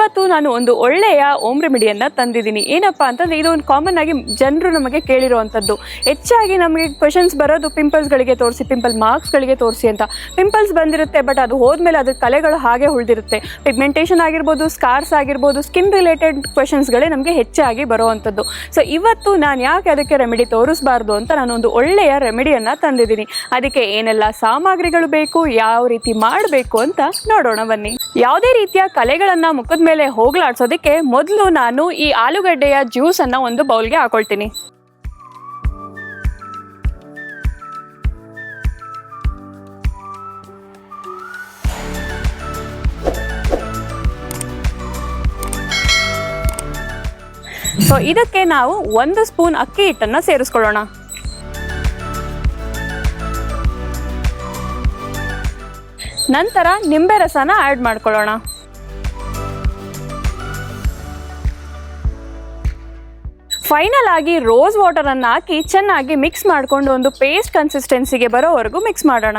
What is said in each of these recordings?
ಇವತ್ತು ನಾನು ಒಂದು ಒಳ್ಳೆಯ ಓಮ್ ರೆಮಿಡಿಯನ್ನ ತಂದಿದ್ದೀನಿ. ಏನಪ್ಪಾ ಅಂತಂದ್ರೆ ಇದು ಒಂದು ಕಾಮನ್ ಆಗಿ ಜನರು ನಮಗೆ ಕೇಳಿರುವಂಥದ್ದು. ಹೆಚ್ಚಾಗಿ ನಮಗೆ ಕ್ವೆಶನ್ಸ್ ಬರೋದು ಪಿಂಪಲ್ಸ್ಗಳಿಗೆ ತೋರಿಸಿ ಪಿಂಪಲ್ ಮಾರ್ಕ್ಸ್ಗಳಿಗೆ ತೋರಿಸಿ ಅಂತ. ಪಿಂಪಲ್ಸ್ ಬಂದಿರುತ್ತೆ ಬಟ್ ಅದು ಹೋದ್ಮೇಲೆ ಅದ್ರ ಕಲೆಗಳು ಹಾಗೆ ಉಳಿದಿರುತ್ತೆ. ಪಿಗ್ಮೆಂಟೇಷನ್ ಆಗಿರ್ಬೋದು ಸ್ಕಾರ್ಸ್ ಆಗಿರ್ಬೋದು ಸ್ಕಿನ್ ರಿಲೇಟೆಡ್ ಕ್ವಶನ್ಸ್ಗಳೇ ನಮಗೆ ಹೆಚ್ಚಾಗಿ ಬರುವಂಥದ್ದು. ಸೊ ಇವತ್ತು ನಾನು ಯಾಕೆ ಅದಕ್ಕೆ ರೆಮಿಡಿ ತೋರಿಸಬಾರ್ದು ಅಂತ ನಾನು ಒಂದು ಒಳ್ಳೆಯ ರೆಮಿಡಿಯನ್ನು ತಂದಿದ್ದೀನಿ. ಅದಕ್ಕೆ ಏನೆಲ್ಲ ಸಾಮಗ್ರಿಗಳು ಬೇಕು, ಯಾವ ರೀತಿ ಮಾಡಬೇಕು ಅಂತ ನೋಡೋಣ ಬನ್ನಿ. ಯಾವುದೇ ರೀತಿಯ ಕಲೆಗಳನ್ನು ಮುಖದ ಮೇಲೆ ಹೋಗ್ಲಾಡ್ಸೋದಕ್ಕೆ ಮೊದಲು ನಾನು ಈ ಆಲೂಗಡ್ಡೆಯ ಜ್ಯೂಸನ್ನು ಒಂದು ಬೌಲ್ಗೆ ಹಾಕೊಳ್ತೀನಿ. ಸೊ ಇದಕ್ಕೆ ನಾವು ಒಂದು ಸ್ಪೂನ್ ಅಕ್ಕಿ ಹಿಟ್ಟನ್ನು ಸೇರಿಸ್ಕೊಳ್ಳೋಣ. ನಂತರ ನಿಂಬೆ ರಸನ ಆ್ಯಡ್ ಮಾಡ್ಕೊಳ್ಳೋಣ. ಫೈನಲ್ ಆಗಿ ರೋಸ್ ವಾಟರನ್ನು ಹಾಕಿ ಚೆನ್ನಾಗಿ ಮಿಕ್ಸ್ ಮಾಡಿಕೊಂಡು ಒಂದು ಪೇಸ್ಟ್ ಕನ್ಸಿಸ್ಟೆನ್ಸಿಗೆ ಬರೋವರೆಗೂ ಮಿಕ್ಸ್ ಮಾಡೋಣ.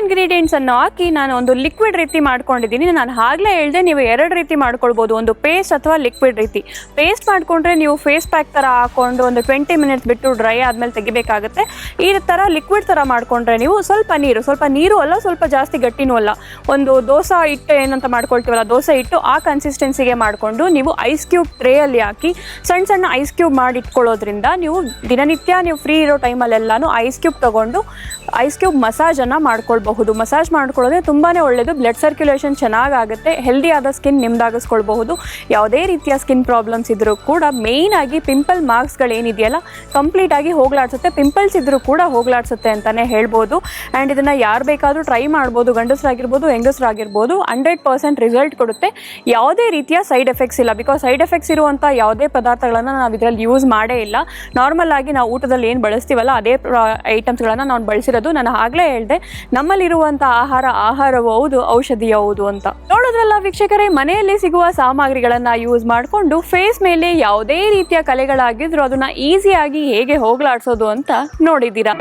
ಎಲ್ಲ ಇಂಗ್ರೀಡಿಯೆಂಟ್ಸ್ ಅನ್ನು ಹಾಕಿ ನಾನು ಒಂದು ಲಿಕ್ವಿಡ್ ರೀತಿ ಮಾಡ್ಕೊಂಡಿದ್ದೀನಿ. ನಾನು ಆಗಲೇ ಹೇಳಿದೆ ನೀವು ಎರಡು ರೀತಿ ಮಾಡ್ಕೊಳ್ಬೋದು. ಒಂದು ಪೇಸ್ಟ್ ಅಥವಾ ಲಿಕ್ವಿಡ್ ರೀತಿ. ಪೇಸ್ಟ್ ಮಾಡಿಕೊಂಡ್ರೆ ನೀವು ಫೇಸ್ ಪ್ಯಾಕ್ ಥರ ಹಾಕೊಂಡು ಒಂದು ಟ್ವೆಂಟಿ ಮಿನಿಟ್ಸ್ ಬಿಟ್ಟು ಡ್ರೈ ಆದಮೇಲೆ ತೆಗಿಬೇಕಾಗುತ್ತೆ. ಈ ಥರ ಲಿಕ್ವಿಡ್ ಥರ ಮಾಡಿಕೊಂಡ್ರೆ ನೀವು ಸ್ವಲ್ಪ ನೀರು ಸ್ವಲ್ಪ ನೀರು ಅಲ್ಲ, ಸ್ವಲ್ಪ ಜಾಸ್ತಿ ಗಟ್ಟಿನೂ ಅಲ್ಲ. ಒಂದು ದೋಸೆ ಹಿಟ್ಟು ಏನಂತ ಮಾಡ್ಕೊಳ್ತೀವಲ್ಲ, ದೋಸೆ ಹಿಟ್ಟು ಆ ಕನ್ಸಿಸ್ಟೆನ್ಸಿಗೆ ಮಾಡಿಕೊಂಡು ನೀವು ಐಸ್ ಕ್ಯೂಬ್ ಟ್ರೇಯಲ್ಲಿ ಹಾಕಿ ಸಣ್ಣ ಸಣ್ಣ ಐಸ್ ಕ್ಯೂಬ್ ಮಾಡಿ ಇಟ್ಕೊಳ್ಳೋದ್ರಿಂದ ನೀವು ದಿನನಿತ್ಯ ನೀವು ಫ್ರೀ ಇರೋ ಟೈಮಲ್ಲೆಲ್ಲಾನು ಐಸ್ ಕ್ಯೂಬ್ ತೊಗೊಂಡು ಐಸ್ ಕ್ಯೂಬ್ ಮಸಾಜನ್ನು ಮಾಡ್ಕೊಳ್ಬಹುದು ಮಸಾಜ್ ಮಾಡ್ಕೊಳ್ಳೋದ್ರೆ ತುಂಬಾ ಒಳ್ಳೆಯದು ಬ್ಲಡ್ ಸರ್ಕ್ಯುಲೇಷನ್ ಚೆನ್ನಾಗಾಗುತ್ತೆ. ಹೆಲ್ದಿ ಆದ ಸ್ಕಿನ್ ನಿಮ್ದಾಗಿಸ್ಕೊಳ್ಬಹುದು. ಯಾವುದೇ ರೀತಿಯ ಸ್ಕಿನ್ ಪ್ರಾಬ್ಲಮ್ಸ್ ಇದ್ದರೂ ಕೂಡ ಮೇಯ್ನ್ ಆಗಿ ಪಿಂಪಲ್ ಮಾರ್ಕ್ಸ್ಗಳೇನಿದೆಯಲ್ಲ ಕಂಪ್ಲೀಟ್ ಆಗಿ ಹೋಗ್ಲಾಡ್ಸುತ್ತೆ. ಪಿಂಪಲ್ಸ್ ಇದ್ದರೂ ಕೂಡ ಹೋಗ್ಲಾಡ್ಸುತ್ತೆ ಅಂತಲೇ ಹೇಳ್ಬೋದು. ಆ್ಯಂಡ್ ಇದನ್ನು ಯಾರು ಬೇಕಾದರೂ ಟ್ರೈ ಮಾಡ್ಬೋದು. ಗಂಡಸರಾಗಿರ್ಬೋದು, ಹೆಂಗಸರಾಗಿರ್ಬೋದು. ಹಂಡ್ರೆಡ್ ಪರ್ಸೆಂಟ್ ರಿಸಲ್ಟ್ ಕೊಡುತ್ತೆ. ಯಾವುದೇ ರೀತಿಯ ಸೈಡ್ ಎಫೆಕ್ಟ್ಸ್ ಇಲ್ಲ. ಬಿಕಾಸ್ ಸೈಡ್ ಎಫೆಕ್ಟ್ಸ್ ಇರುವಂಥ ಯಾವುದೇ ಪದಾರ್ಥಗಳನ್ನು ನಾವು ಇದರಲ್ಲಿ ಯೂಸ್ ಮಾಡೇ ಇಲ್ಲ. ನಾರ್ಮಲ್ ಆಗಿ ನಾವು ಊಟದಲ್ಲಿ ಏನು ಬಳಸ್ತೀವಲ್ಲ, ಅದೇ ಐಟಮ್ಸ್ಗಳನ್ನು ನಾವು ಬಳಸಿರೋದು. ನಾನು ಆಗಲೇ ಹೇಳಿದೆ ನಮ್ಮಲ್ಲಿರುವಂಥ ಆಹಾರ, ಆಹಾರವೂ ಹೌದು, ಔಷಧಿಯ ಹೌದು ಅಂತ. ನೋಡೋದ್ರಲ್ಲ ವೀಕ್ಷಕರೇ, ಮನೆಯಲ್ಲಿ ಸಿಗುವ ಸಾಮಗ್ರಿಗಳನ್ನ ಯೂಸ್ ಮಾಡಿಕೊಂಡು ಫೇಸ್ ಮೇಲೆ ಯಾವುದೇ ರೀತಿಯ ಕಲೆಗಳಾಗಿದ್ರು ಅದನ್ನ ಈಸಿಯಾಗಿ ಹೇಗೆ ಹೋಗ್ಲಾಡ್ಸೋದು ಅಂತ ನೋಡಿದ್ದೀರಾ?